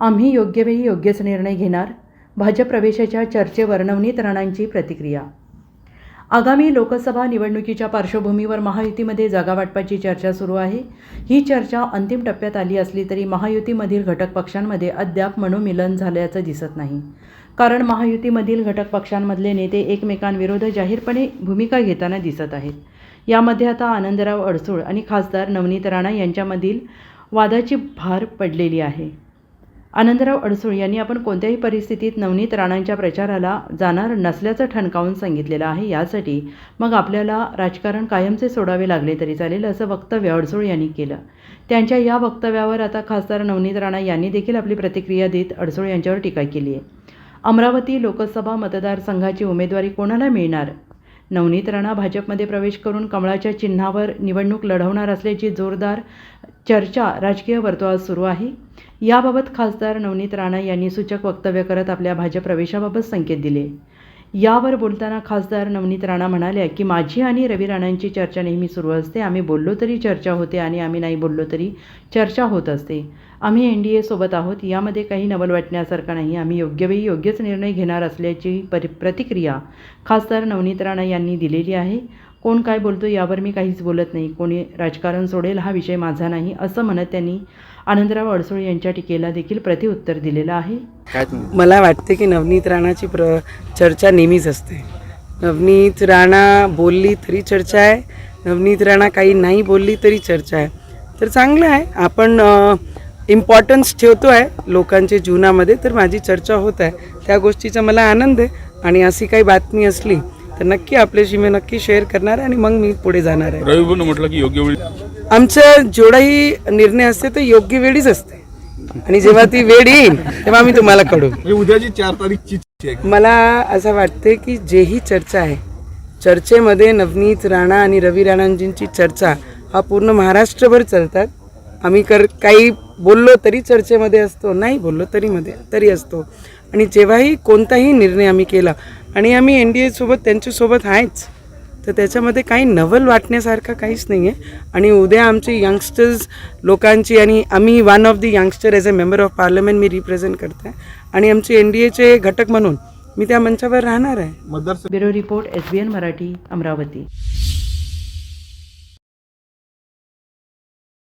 आम्ही योग्य वेळी योग्यच निर्णय घेणार भाजप प्रवेशाच्या चर्चेवर नवनीत राणांची प्रतिक्रिया. आगामी लोकसभा निवडणुकीच्या पार्श्वभूमीवर महायुतीमध्ये जागा वाटपाची चर्चा सुरू आहे. ही चर्चा अंतिम टप्प्यात आली असली तरी महायुतीमधील घटक पक्षांमध्ये अद्याप मनोमिलन झाल्याचं दिसत नाही. कारण महायुतीमधील घटक पक्षांमधले नेते एकमेकांविरोध जाहीरपणे भूमिका घेताना दिसत आहेत. यामध्ये आता आनंदराव अडसूळ आणि खासदार नवनीत राणा यांच्यामधील वादाची भार पडलेली आहे. आनंदराव अडसूळ यांनी आपण कोणत्याही परिस्थितीत नवनीत राणांच्या प्रचाराला जाणार नसल्याचं ठणकावून सांगितलेलं आहे. यासाठी मग आपल्याला राजकारण कायमचे सोडावे लागले तरी चालेल असं वक्तव्य अडसूळ यांनी केलं. त्यांच्या या वक्तव्यावर आता खासदार नवनीत राणा यांनी देखील आपली प्रतिक्रिया देत अडसूळ यांच्यावर टीका केली आहे. अमरावती लोकसभा मतदारसंघाची उमेदवारी कोणाला मिळणार? नवनीत राणा भाजपमध्ये प्रवेश करून कमळाच्या चिन्हावर निवडणूक लढवणार असल्याची जोरदार चर्चा राजकीय वर्तुळात सुरू आहे. याबाबत खासदार नवनीत राणा यांनी सूचक वक्तव्य करत आपल्या भाजप प्रवेशाबाबत संकेत दिले. यावर बोलताना खासदार नवनीत राणा म्हणाल्या की माझी आणि रवी राणांची चर्चा नेहमी सुरू असते. आम्ही बोललो तरी चर्चा होते आणि आम्ही नाही बोललो तरी चर्चा होत असते. आम्ही एन डी एसोबत आहोत. यामध्ये काही नवल वाटण्यासारखं नाही. आम्ही योग्य वेळी योग्यच निर्णय घेणार असल्याची परि प्रतिक्रिया खासदार नवनीत राणा यांनी दिलेली आहे. कोण काय बोलतो यावर मी काहीच बोलत नाही. कोणी राजकारण सोडेल हा विषय माझा नाही असं म्हणत त्यांनी आनंदराव अडसूळ यांच्या टीकेला देखील प्रतिउत्तर दिलेलं आहे. मला वाटते की नवनीत राणाची प्र चर्चा नेहमीच असते. नवनीत राणा बोलली तरी चर्चा आहे नवनीत राणा काही नाही बोलली तरी चर्चा आहे. तर चांगलं आहे. आपण इम्पॉर्टन्स ठेवतो आहे लोकांच्या जीवनामध्ये तर माझी चर्चा होत आहे. त्या गोष्टीचा मला आनंद आहे. आणि अशी काही बातमी असली तर नक्की आपल्याशी मी नक्की शेअर करणार आहे आणि मग मी पुढे जाणार आहे. रवी म्हटलं की योग्य वेळी आमचा जेवढाही निर्णय असते तो योग्य वेळीच असते. आणि जेव्हा ती वेळ येईल तेव्हा मी तुम्हाला कळू उद्याची चार तारीखची मला असं वाटते की जेही चर्चा आहे चर्चेमध्ये नवनीत राणा आणि रवी राणांजींची चर्चा हा पूर्ण महाराष्ट्रभर चालतात. आम्ही कर काही बोललो तरी चर्चेमध्ये असतो नाही बोललो तरी मध्ये तरी असतो. आणि जेव्हाही कोणताही निर्णय आम्ही केला आणि आम्ही एन डी एसोबत त्यांच्यासोबत आहेच. तर त्याच्यामध्ये काही नवल वाटण्यासारखं काहीच नाही आहे आणि उद्या आमचे यंगस्टर्स लोकांची आणि आम्ही one of the youngster as a member of parliament me represent करते. आणि आमचे एन डी एचे घटक म्हणून मी त्या मंचावर राहणार आहे. Bureau report S B N Marathi Amravati.